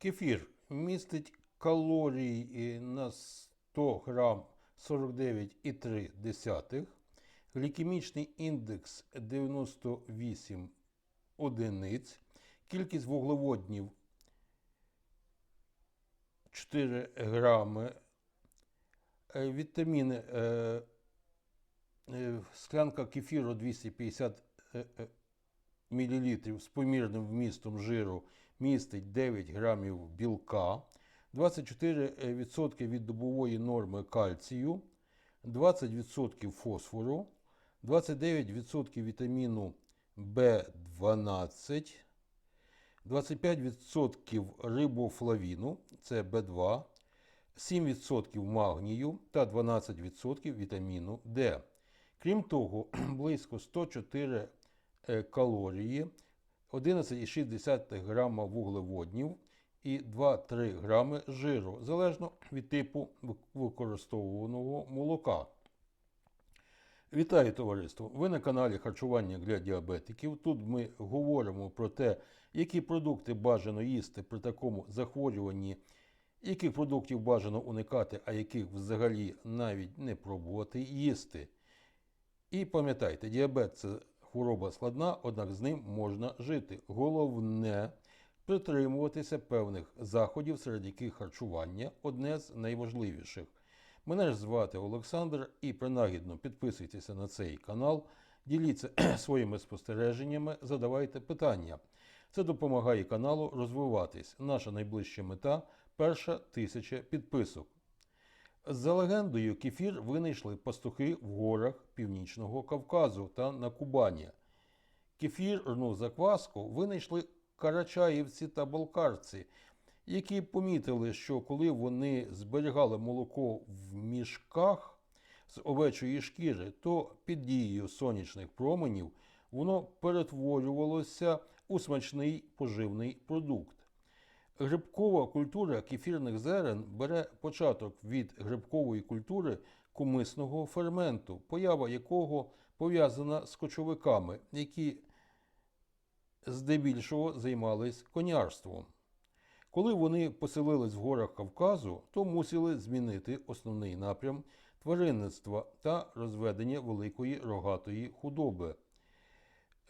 Кефір містить калорій е, на 100 грам 49,3. Глікемічний індекс 98 одиниць. Кількість вуглеводнів 4 грами. Е, Вітаміни. е, е, Склянка кефіру 250 е, е, мл з помірним вмістом жиру містить 9 грамів білка, 24% від добової норми кальцію, 20% фосфору, 29% вітаміну В12, 25% рибофлавіну, це В2, 7% магнію та 12% вітаміну Д. Крім того, близько 104 е, калорії, 11,6 грама вуглеводнів і 2-3 грами жиру, залежно від типу використовуваного молока. Вітаю товариство! Ви на каналі Харчування для діабетиків. Тут ми говоримо про те, які продукти бажано їсти при такому захворюванні, яких продуктів бажано уникати, а яких взагалі навіть не пробувати їсти. І пам'ятайте, діабет це хвороба складна, однак з ним можна жити. Головне притримуватися певних заходів, серед яких харчування одне з найважливіших. Мене ж звати Олександр, і принагідно підписуйтеся на цей канал, діліться своїми спостереженнями, задавайте питання. Це допомагає каналу розвиватись. Наша найближча мета перша тисяча підписок. За легендою, кефір винайшли пастухи в горах Північного Кавказу та на Кубані. Кефірну закваску винайшли карачаївці та балкарці, які помітили, що коли вони зберігали молоко в мішках з овечої шкіри, то під дією сонячних променів воно перетворювалося у смачний поживний продукт. Грибкова культура кефірних зерен бере початок від грибкової культури кумисного ферменту, поява якого пов'язана з кочовиками, які здебільшого займались конярством. Коли вони поселились в горах Кавказу, то мусили змінити основний напрям тваринництва та розведення великої рогатої худоби.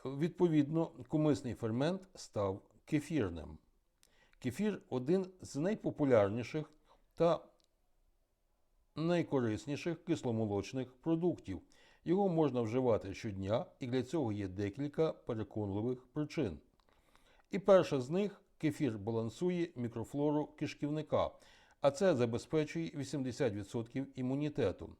Відповідно, кумисний фермент став кефірним. Кефір один з найпопулярніших та найкорисніших кисломолочних продуктів. Його можна вживати щодня, і для цього є декілька переконливих причин. І перша з них кефір балансує мікрофлору кишківника, а це забезпечує 80% імунітету.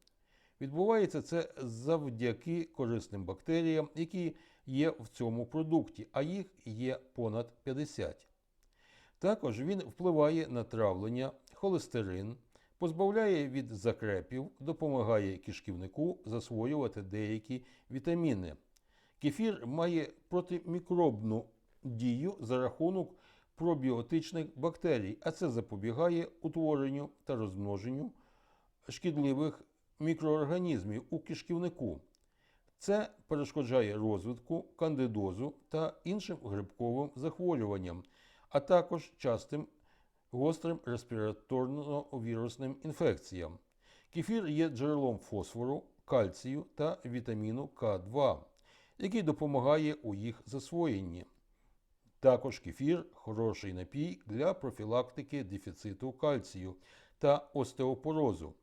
Відбувається це завдяки корисним бактеріям, які є в цьому продукті, а їх є понад 50. Також він впливає на травлення, холестерин, позбавляє від закрепів, допомагає кишківнику засвоювати деякі вітаміни. Кефір має протимікробну дію за рахунок пробіотичних бактерій, а це запобігає утворенню та розмноженню шкідливих мікроорганізмів у кишківнику. Це перешкоджає розвитку кандидозу та іншим грибковим захворюванням, а також частим гострим респіраторно-вірусним інфекціям. Кефір є джерелом фосфору, кальцію та вітаміну К2, який допомагає у їх засвоєнні. Також кефір хороший напій для профілактики дефіциту кальцію та остеопорозу.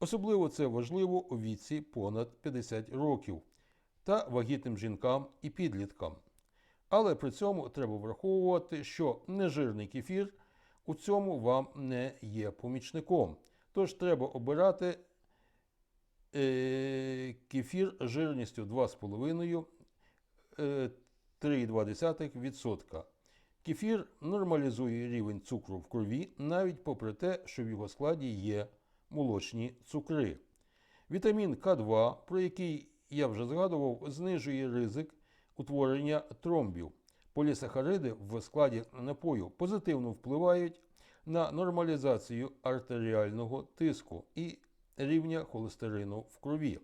Особливо це важливо у віці понад 50 років та вагітним жінкам і підліткам. Але при цьому треба враховувати, що нежирний кефір у цьому вам не є помічником. Тож треба обирати е, кефір жирністю 2,5 е, 3,2%. Кефір нормалізує рівень цукру в крові навіть попри те, що в його складі є молочні цукри. Вітамін К2, про який я вже згадував, знижує ризик утворення тромбів. Полісахариди в складі напою позитивно впливають на нормалізацію артеріального тиску і рівня холестерину в крові.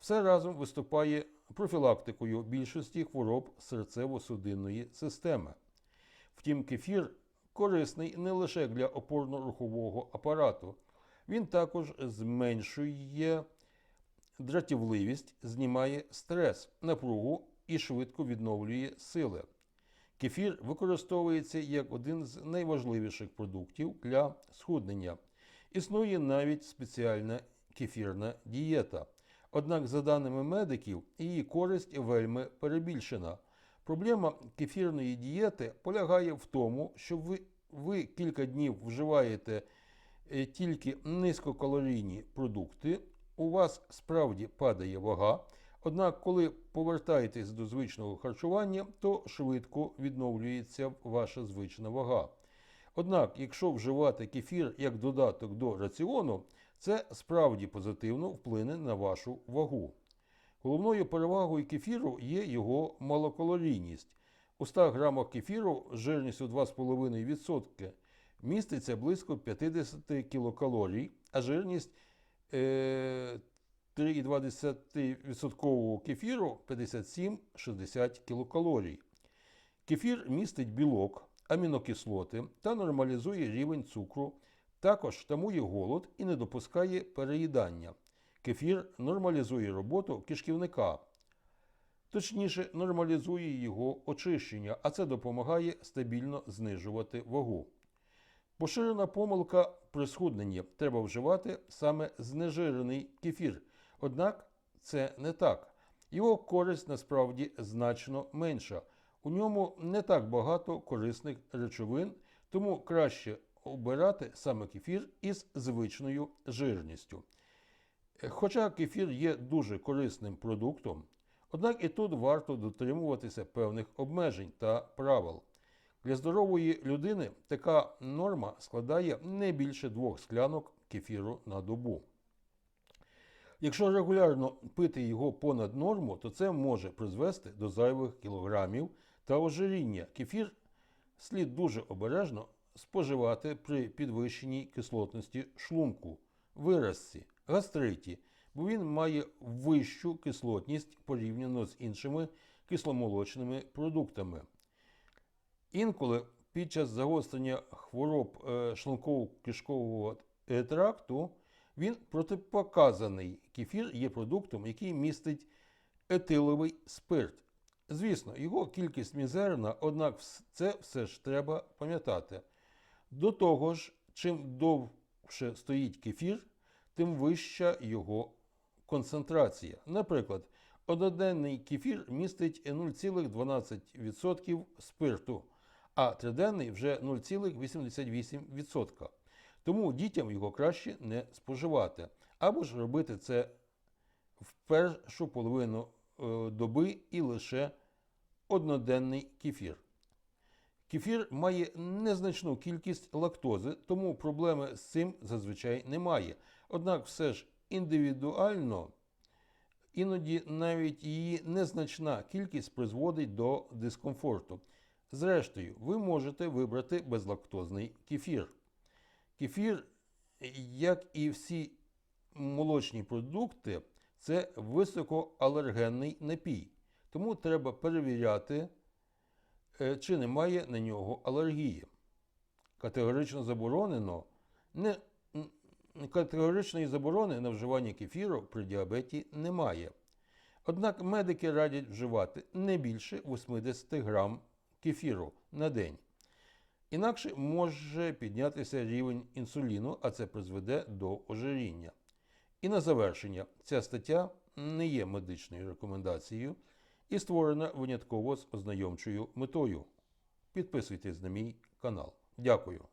Все разом виступає профілактикою більшості хвороб серцево-судинної системи. Втім, кефір корисний не лише для опорно-рухового апарату. Він також зменшує дратівливість, знімає стрес, напругу і швидко відновлює сили. Кефір використовується як один з найважливіших продуктів для схуднення. Існує навіть спеціальна кефірна дієта. Однак, за даними медиків, її користь вельми перебільшена. Проблема кефірної дієти полягає в тому, що ви, ви кілька днів вживаєте е, тільки низькокалорійні продукти, у вас справді падає вага. Однак, коли повертаєтесь до звичного харчування, то швидко відновлюється ваша звична вага. Однак, якщо вживати кефір як додаток до раціону, це справді позитивно вплине на вашу вагу. Головною перевагою кефіру є його малокалорійність. У 100 грамах кефіру з жирністю 2,5% міститься близько 50 кілокалорій, а жирність е, 3,2% кефіру 57-60 кілокалорій. Кефір містить білок, амінокислоти та нормалізує рівень цукру, також тамує голод і не допускає переїдання. Кефір нормалізує роботу кишківника, точніше, нормалізує його очищення, а це допомагає стабільно знижувати вагу. Поширена помилка при схудненні треба вживати саме знежирений кефір. Однак це не так. Його користь насправді значно менша. У ньому не так багато корисних речовин, тому краще обирати саме кефір із звичною жирністю. Хоча кефір є дуже корисним продуктом, однак і тут варто дотримуватися певних обмежень та правил. Для здорової людини така норма складає не більше двох склянок кефіру на добу. Якщо регулярно пити його понад норму, то це може призвести до зайвих кілограмів та ожиріння. Кефір слід дуже обережно споживати при підвищеній кислотності шлунку, виразці, гастриті, бо він має вищу кислотність порівняно з іншими кисломолочними продуктами. Інколи під час загострення хвороб е, шлунково-кишкового е, тракту він протипоказаний. Кефір є продуктом, який містить етиловий спирт. Звісно, його кількість мізерна, однак це все ж треба пам'ятати. До того ж, чим довше стоїть кефір, тим вища його концентрація. Наприклад, одноденний кефір містить 0,12% спирту, а триденний вже 0,88%. Тому дітям його краще не споживати, або ж робити це в першу половину е, доби і лише одноденний кефір. Кефір має незначну кількість лактози, тому проблеми з цим зазвичай немає. Однак все ж індивідуально іноді навіть її незначна кількість призводить до дискомфорту. Зрештою, ви можете вибрати безлактозний кефір. Кефір, як і всі молочні продукти, це високоалергенний напій. Тому треба перевіряти, е, чи немає на нього алергії. Категорично заборонено не, категоричної заборони на вживання кефіру при діабеті немає. Однак медики радять вживати не більше 80 грам кефіру на день. Інакше може піднятися рівень інсуліну, а це призведе до ожиріння. І на завершення, ця стаття не є медичною рекомендацією і створена винятково з ознайомчою метою. Підписуйтесь на мій канал. Дякую.